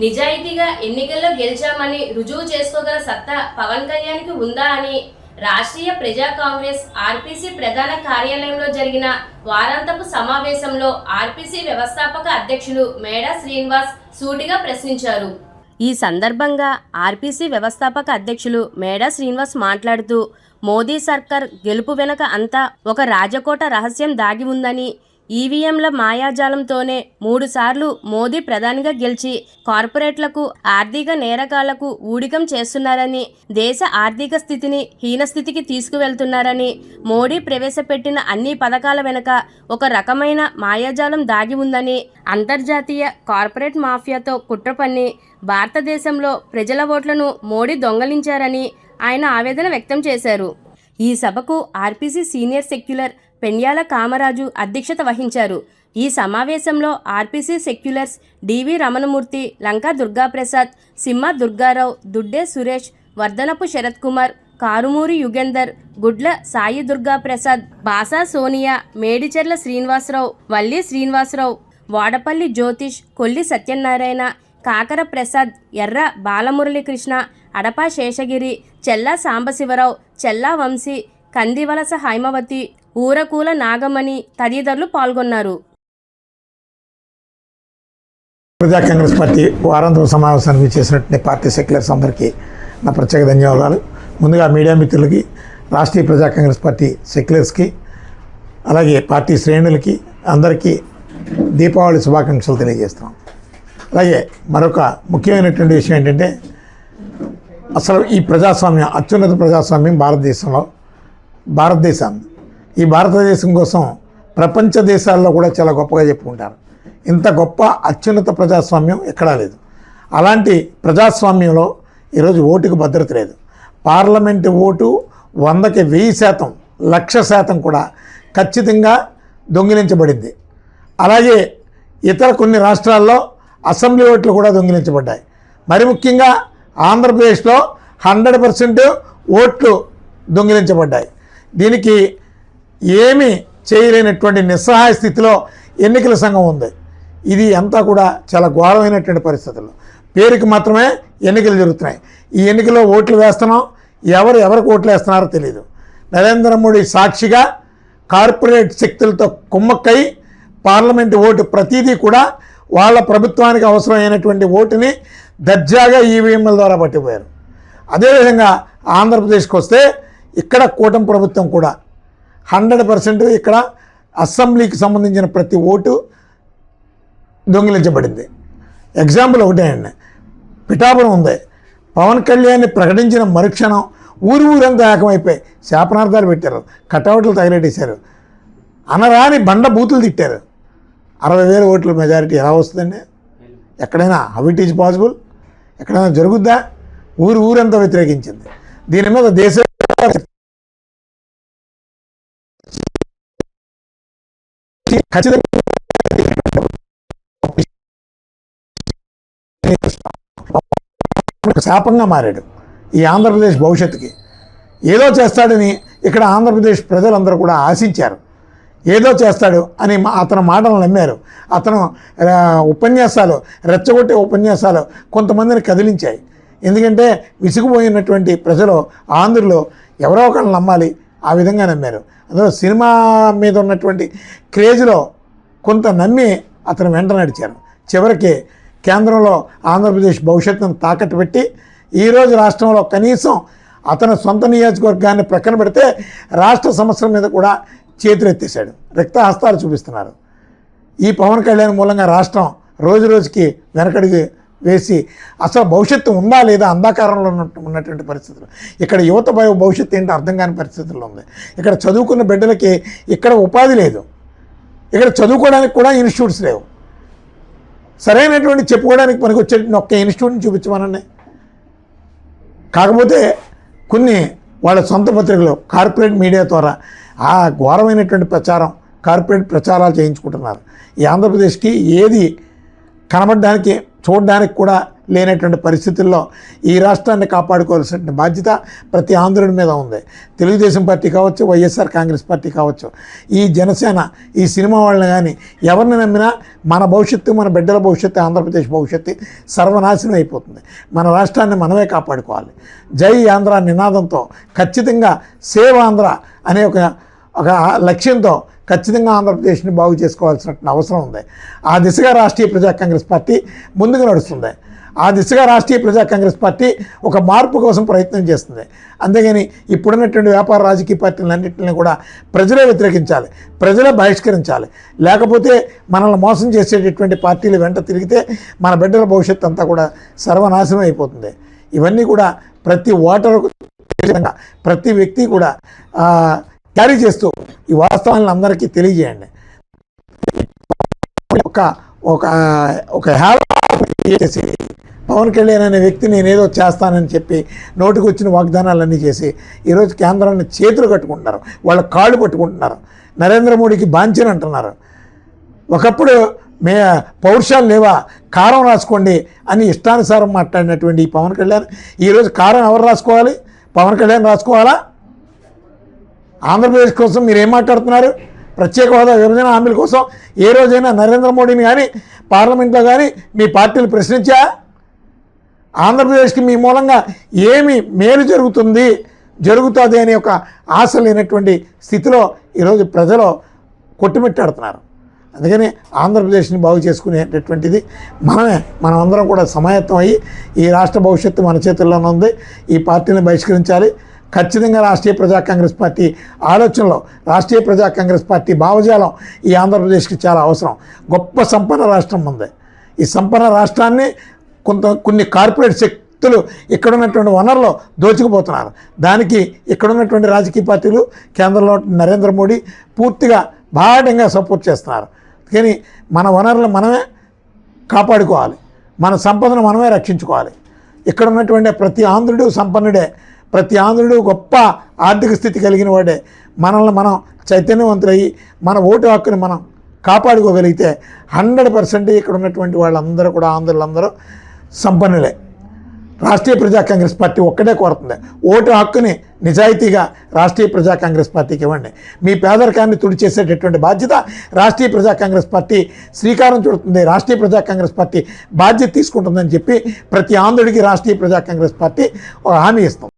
నిజాయితీగా ఎన్నికల్లో గెలిచామని రుజువు చేసుకోగల సత్తా పవన్ కళ్యాణ్కి ఉందా అని రాష్ట్రీయ ప్రజా కాంగ్రెస్ ఆర్పీసీ ప్రధాన కార్యాలయంలో జరిగిన వారాంతపు సమావేశంలో ఆర్పీసీ వ్యవస్థాపక అధ్యక్షులు మేడా శ్రీనివాస్ సూటిగా ప్రశ్నించారు. ఈ సందర్భంగా ఆర్పీసీ వ్యవస్థాపక అధ్యక్షులు మేడా శ్రీనివాస్ మాట్లాడుతూ మోదీ సర్కార్ గెలుపు వెనుక అంతా ఒక రాజకోట రహస్యం దాగి ఉందని ఈవీఎంల మాయాజాలంతోనే మూడుసార్లు మోదీ ప్రధానిగా గెలిచి కార్పొరేట్లకు ఆర్థిక నేరగాళ్ళకు ఊడికం చేస్తున్నారని దేశ ఆర్థిక స్థితిని హీనస్థితికి తీసుకువెళ్తున్నారని మోడీ ప్రవేశపెట్టిన అన్ని పథకాల వెనుక ఒక రకమైన మాయాజాలం దాగి ఉందని అంతర్జాతీయ కార్పొరేట్ మాఫియాతో కుట్ర పన్ని భారతదేశంలో ప్రజల ఓట్లను మోడీ దొంగలించారని ఆయన ఆవేదన వ్యక్తం చేశారు. ఈ సభకు RPC senior secular Penyala Kamaraju అధ్యక్షత వహించారు. ఈ సమావేశంలో RPC seculars DV Ramanamurthy Lanka Durgaprasad Simha Durgarao Dudde Suresh Vardhanapu Sarath Kumar Karumuri Yugender గుడ్ల సాయి దుర్గాప్రసాద్ బాసా సోనియా మేడిచెర్ల శ్రీనివాసరావు వల్లి శ్రీనివాసరావు వాడపల్లి జ్యోతిష్ కొల్లి సత్యనారాయణ కాకర ప్రసాద్ ఎర్ర బాలమురళీకృష్ణ అడపా శేషగిరి చెల్లా సాంబశివరావు చెల్లా వంశీ కందివలస హైమవతి ఊరకూల నాగమణి తదితరులు పాల్గొన్నారు. ప్రజా కాంగ్రెస్ పార్టీ వారాంతరం సమావేశానికి చేసినటువంటి పార్టీ సెక్యులర్స్ అందరికీ నా ప్రత్యేక ధన్యవాదాలు. ముందుగా మీడియా మిత్రులకి రాష్ట్రీయ ప్రజా కాంగ్రెస్ పార్టీ సెక్యులర్స్కి అలాగే పార్టీ శ్రేణులకి అందరికీ దీపావళి శుభాకాంక్షలు తెలియజేస్తాం అలాగే మరొక ముఖ్యమైనటువంటి విషయం ఏంటంటే అసలు ఈ ప్రజాస్వామ్యం అత్యున్నత ప్రజాస్వామ్యం భారతదేశంలో భారతదేశం ఈ భారతదేశం కోసం ప్రపంచ దేశాల్లో కూడా చాలా గొప్పగా చెప్పుకుంటారు. ఇంత గొప్ప అత్యున్నత ప్రజాస్వామ్యం ఎక్కడా లేదు. అలాంటి ప్రజాస్వామ్యంలో ఈరోజు ఓటుకు భద్రత లేదు. పార్లమెంటు ఓటు వందకి వెయ్యి శాతం లక్ష శాతం కూడా ఖచ్చితంగా దొంగిలించబడింది. అలాగే ఇతర కొన్ని రాష్ట్రాల్లో అసెంబ్లీ ఓట్లు కూడా దొంగిలించబడ్డాయి. మరి ముఖ్యంగా ఆంధ్రప్రదేశ్లో హండ్రెడ్ పర్సెంట్ ఓట్లు దొంగిలించబడ్డాయి. దీనికి ఏమీ చేయలేనటువంటి నిస్సహాయ స్థితిలో ఎన్నికల సంఘం ఉంది. ఇది అంతా కూడా చాలా ఘోరమైనటువంటి పరిస్థితులు. పేరుకి మాత్రమే ఎన్నికలు జరుగుతున్నాయి. ఈ ఎన్నికల్లో ఓట్లు వేస్తున్నాం. ఎవరు ఎవరికి ఓట్లు వేస్తున్నారో తెలియదు నరేంద్ర మోడీ సాక్షిగా కార్పొరేట్ శక్తులతో కుమ్మక్కై పార్లమెంటు ఓటు ప్రతిదీ కూడా వాళ్ళ ప్రభుత్వానికి అవసరమైనటువంటి ఓటుని దర్జాగా ఈవీఎంల ద్వారా పట్టిపోయారు. అదేవిధంగా ఆంధ్రప్రదేశ్కి వస్తే ఇక్కడ కూటమి ప్రభుత్వం కూడా హండ్రెడ్ పర్సెంట్ ఇక్కడ అసెంబ్లీకి సంబంధించిన ప్రతి ఓటు దొంగిలించబడింది. ఎగ్జాంపుల్ ఒకటే అండి. పిఠాపురం ఉంది. పవన్ కళ్యాణ్ని ప్రకటించిన మరుక్షణం ఊరు ఊరంతా ఏకమైపోయి శాపనార్థాలు పెట్టారు. కటౌట్లు తగిలెట్టేశారు అనరాని బండ బూతులు తిట్టారు. అరవై వేల ఓట్ల మెజారిటీ ఎలా వస్తుందండి? ఎక్కడైనా హౌ ఇట్ ఈజ్ పాసిబుల్? ఎక్కడైనా జరుగుద్దా? ఊరు ఊరంతా వ్యతిరేకించింది. దీని మీద దేశ ఖచ్చితంగా. శాపంగా మారాడు ఈ ఆంధ్రప్రదేశ్ భవిష్యత్తుకి. ఏదో చేస్తాడని ఇక్కడ ఆంధ్రప్రదేశ్ ప్రజలందరూ కూడా ఆశించారు. ఏదో చేస్తాడు అని మా- అతని మాటలు నమ్మారు. అతను ఉపన్యాసాలు రెచ్చగొట్టే ఉపన్యాసాలు కొంతమందిని కదిలించాయి. ఎందుకంటే విసిగిపోయినటువంటి ప్రజలు ఆంధ్రులు ఎవరో ఒకరిని నమ్మాలి. ఆ విధంగా నమ్మారు. అందులో సినిమా మీద ఉన్నటువంటి క్రేజ్లో కొంత నమ్మి అతను వెంట నడిచారు. చివరికి కేంద్రంలో ఆంధ్రప్రదేశ్ భవిష్యత్తును తాకట్టు పెట్టి ఈరోజు రాష్ట్రంలో కనీసం అతను సొంత నియోజకవర్గాన్ని ప్రక్కన పెడితే రాష్ట్ర సమస్యల మీద కూడా చేతులెత్తేశాడు. రక్తహస్తాలు చూపిస్తున్నారు. ఈ పవన్ కళ్యాణ్ మూలంగా రాష్ట్రం రోజు రోజుకి వెనకడిగి వేసి అసలు భవిష్యత్తు ఉందా లేదా అంధకారంలో ఉన్నట్టు ఉన్నటువంటి పరిస్థితులు. ఇక్కడ యువత భయ- భవిష్యత్తు ఏంటో అర్థం కాని పరిస్థితుల్లో ఉంది. ఇక్కడ చదువుకున్న బిడ్డలకి ఇక్కడ ఉపాధి లేదు. ఇక్కడ చదువుకోవడానికి కూడా ఇన్స్టిట్యూట్స్ లేవు. సరైనటువంటి చెప్పుకోవడానికి మనకు వచ్చేటువంటి ఒక్క ఇన్స్టిట్యూట్ని చూపించమనండి. కాకపోతే కొన్ని వాళ్ళ సొంత పత్రికలు కార్పొరేట్ మీడియా ద్వారా ఆ ఘోరమైనటువంటి ప్రచారం కార్పొరేట్ ప్రచారాలు చేయించుకుంటున్నారు. ఈ ఆంధ్రప్రదేశ్కి ఏది కనబడడానికి చూడడానికి కూడా లేనటువంటి పరిస్థితుల్లో ఈ రాష్ట్రాన్ని కాపాడుకోవాల్సిన బాధ్యత ప్రతి ఆంధ్రుడి మీద ఉంది. తెలుగుదేశం పార్టీ కావచ్చు వైఎస్ఆర్ కాంగ్రెస్ పార్టీ కావచ్చు. ఈ జనసేన ఈ సినిమా వాళ్ళని కానీ ఎవరిని నమ్మినా మన భవిష్యత్తు మన బిడ్డల భవిష్యత్తు ఆంధ్రప్రదేశ్ భవిష్యత్తు సర్వనాశనం అయిపోతుంది. మన రాష్ట్రాన్ని మనమే కాపాడుకోవాలి. జై ఆంధ్ర నినాదంతో ఖచ్చితంగా సేవ్ ఆంధ్ర అనే ఒక ఒక లక్ష్యంతో ఖచ్చితంగా ఆంధ్రప్రదేశ్ని బాగు చేసుకోవాల్సిన అవసరం ఉంది. ఆ దిశగా రాష్ట్రీయ ప్రజా కాంగ్రెస్ పార్టీ ముందుకు నడుస్తుంది. ఆ దిశగా రాష్ట్రీయ ప్రజా కాంగ్రెస్ పార్టీ ఒక మార్పు కోసం ప్రయత్నం చేస్తుంది. అంతేగాని ఇప్పుడున్నటువంటి వ్యాపార రాజకీయ పార్టీలన్నింటినీ కూడా ప్రజలే వ్యతిరేకించాలి ప్రజలే బహిష్కరించాలి. లేకపోతే మనల్ని మోసం చేసేటటువంటి పార్టీలు వెంట తిరిగితే మన బిడ్డల భవిష్యత్తు అంతా కూడా సర్వనాశనం అయిపోతుంది. ఇవన్నీ కూడా ప్రతి ఓటరు విధంగా ప్రతి వ్యక్తి కూడా క్యారీ చేస్తూ ఈ వాస్తవాలను అందరికీ తెలియజేయండి. ఒక ఒక ఒక చేసి పవన్ కళ్యాణ్ అనే వ్యక్తి నేనేదో చేస్తానని చెప్పి నోటికి వచ్చిన వాగ్దానాలన్నీ చేసి ఈరోజు కేంద్రాన్ని చేతులు కట్టుకుంటున్నారు. వాళ్ళ కాళ్ళు పట్టుకుంటున్నారు. నరేంద్ర మోడీకి బాంఛన్ అంటున్నారు. ఒకప్పుడు మే పౌరుషాలు లేవా? కారం రాసుకోండి అని ఇష్టానుసారం మాట్లాడినటువంటి ఈ పవన్ కళ్యాణ్ ఈరోజు కారం ఎవరు రాసుకోవాలి? పవన్ కళ్యాణ్ రాసుకోవాలా? ఆంధ్రప్రదేశ్ కోసం మీరు ఏం మాట్లాడుతున్నారు? ప్రత్యేక హోదా విభజన హామీల కోసం ఏ రోజైనా నరేంద్ర మోడీని కానీ పార్లమెంట్లో కానీ మీ పార్టీలు ప్రశ్నించా? ఆంధ్రప్రదేశ్కి మీ మూలంగా ఏమి మేలు జరుగుతుంది జరుగుతుంది అనే ఒక ఆశ లేనటువంటి స్థితిలో ఈరోజు ప్రజలు కొట్టుమిట్టాడుతున్నారు. అందుకని ఆంధ్రప్రదేశ్ని బాగు చేసుకునేటటువంటిది మనమే మనం అందరం కూడా సమాయత్తం అయ్యి ఈ రాష్ట్ర భవిష్యత్తు మన చేతుల్లోనే ఉంది. ఈ పార్టీని బహిష్కరించాలి. ఖచ్చితంగా రాష్ట్రీయ ప్రజా కాంగ్రెస్ పార్టీ ఆలోచనలో రాష్ట్రీయ ప్రజా కాంగ్రెస్ పార్టీ భావజాలం ఈ ఆంధ్రప్రదేశ్కి చాలా అవసరం. గొప్ప సంపన్న రాష్ట్రం ఉంది. ఈ సంపన్న రాష్ట్రాన్ని కొంత కొన్ని కార్పొరేట్ శక్తులు ఇక్కడ ఉన్నటువంటి వనరులు దోచుకుపోతున్నారు. దానికి ఇక్కడ ఉన్నటువంటి రాజకీయ పార్టీలు కేంద్రంలో నరేంద్ర మోడీ పూర్తిగా బాఢంగా సపోర్ట్ చేస్తున్నారు. కానీ మన వనరులు మనమే కాపాడుకోవాలి. మన సంపదను మనమే రక్షించుకోవాలి. ఇక్కడ ఉన్నటువంటి ప్రతి ఆంధ్రుడు సంపన్నుడే. ప్రతి ఆంధ్రుడు గొప్ప ఆర్థిక స్థితి కలిగిన వాడే. మనల్ని మనం చైతన్యవంతులయ్యి మన ఓటు హక్కుని మనం కాపాడుకోగలిగితే హండ్రెడ్ పర్సెంట్ ఇక్కడ ఉన్నటువంటి వాళ్ళందరూ కూడా ఆంధ్రులందరూ సంపన్నులే. రాష్ట్రీయ ప్రజా కాంగ్రెస్ పార్టీ ఒక్కటే కోరుతుంది. ఓటు హక్కుని నిజాయితీగా రాష్ట్రీయ ప్రజా కాంగ్రెస్ పార్టీకి ఇవ్వండి. మీ పేదరికాన్ని తుడిచేసేటటువంటి బాధ్యత రాష్ట్రీయ ప్రజా కాంగ్రెస్ పార్టీ శ్రీకారం చుడుతుంది. రాష్ట్రీయ ప్రజా కాంగ్రెస్ పార్టీ బాధ్యత తీసుకుంటుందని చెప్పి ప్రతి ఆంధ్రుడికి రాష్ట్రీయ ప్రజా కాంగ్రెస్ పార్టీ ఒక హామీ ఇస్తుంది